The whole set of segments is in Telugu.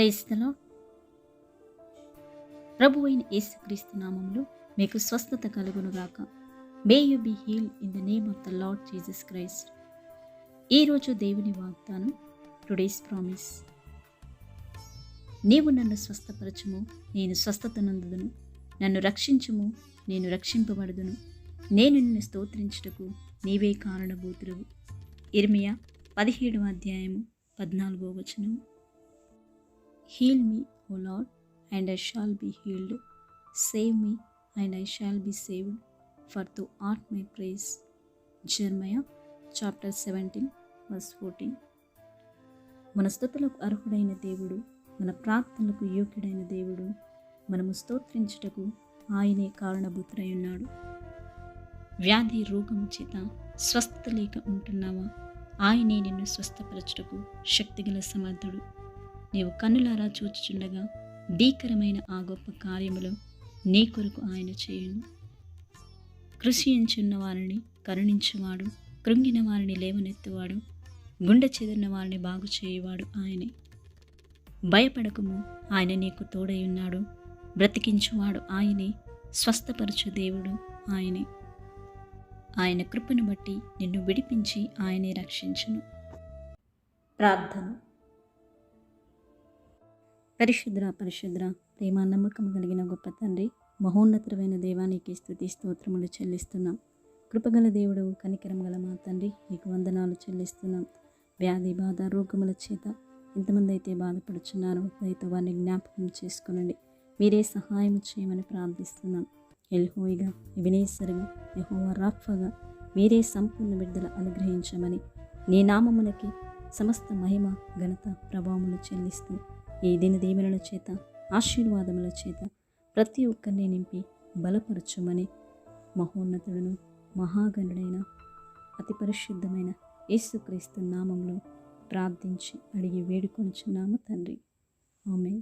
క్రైస్తలో ప్రభు అయిన యేసుక్రీస్తు నామంలో మీకు స్వస్థత కలుగునుగాక. May you be heal in the name of the Lord Jesus Christ ఈరోజు దేవుని వాగ్దానం టుడేస్ ప్రామిస్ నీవు నన్ను స్వస్థపరచుము నేను స్వస్థత నందుదును. నన్ను రక్షించుము నేను రక్షింపబడదును. నేను నిన్ను స్తోత్రించుటకు నీవే కారణభూతుడవు ఇర్మియా పదిహేడవ అధ్యాయము పద్నాలుగో వచనము. Heal me O Lord and I shall be healed. Save me and I shall be saved for thou art my praise. Jeremiah chapter seventeen verse fourteen. మన స్థుతులకు అర్హుడైన దేవుడు మన ప్రార్థనలకు యోగ్యుడైన దేవుడు మనము స్తోత్రించుటకు ఆయనే కారణభూతుడై ఉన్నాడు వ్యాధి రోగము చేత స్వస్థత లేక ఉంటున్నావా? ఆయనే నిన్ను స్వస్థపరచుటకు శక్తిగల సమర్థుడు. నీవు కన్నులారా చూచుచుండగా భీకరమైన ఆ గొప్ప కార్యములు నీ కొరకు ఆయన చేయును. కృషించున్న వారిని కరుణించువాడు కృంగిన వారిని లేవనెత్తువాడు గుండె చెదిరిన వారిని బాగు చేయువాడు ఆయనే. భయపడకము ఆయన నీకు తోడై ఉన్నాడు బ్రతికించువాడు ఆయనే స్వస్థపరచు దేవుడు ఆయనే. ఆయన కృపను బట్టి నిన్ను విడిపించి ఆయనే రక్షించును. ప్రార్థన. పరిశుద్ర పరిశుద్ర ప్రేమ నమ్మకం కలిగిన గొప్ప తండ్రి మహోన్నతమైన దేవానికి స్థుతి స్తోత్రములు చెల్లిస్తున్నాం. కృపగల దేవుడు కనికరం గల మా తండ్రి నీకు వందనాలు చెల్లిస్తున్నాం. వ్యాధి బాధ రోగముల చేత ఎంతమంది అయితే బాధపడుచున్నారో దయతో వారిని జ్ఞాపకం చేసుకునండి. మీరే సహాయం చేయమని ప్రార్థిస్తున్నాం. ఎల్హోయిగా వినేసరిగా యహోవా రాఫగా మీరే సంపూర్ణ బిడ్డల అనుగ్రహించమని నీ నామమునకి సమస్త మహిమ ఘనత ప్రభావములు చెల్లిస్తూ ఈ దిన దీవెనల చేత ఆశీర్వాదముల చేత ప్రతి ఒక్కరిని నింపి బలపరచమని మహోన్నతుడును మహాగణుడైన అతి పరిశుద్ధమైన యేసుక్రీస్తు నామంలో ప్రార్థించి అడిగి వేడుకొనిచున్నాము తండ్రి. ఆమె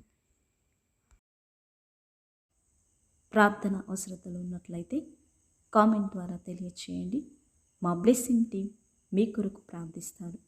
ప్రార్థన అవసరతలు ఉన్నట్లయితే కామెంట్ ద్వారా తెలియచేయండి. మా బ్లెస్సింగ్ టీం మీ కొరకు ప్రార్థిస్తారు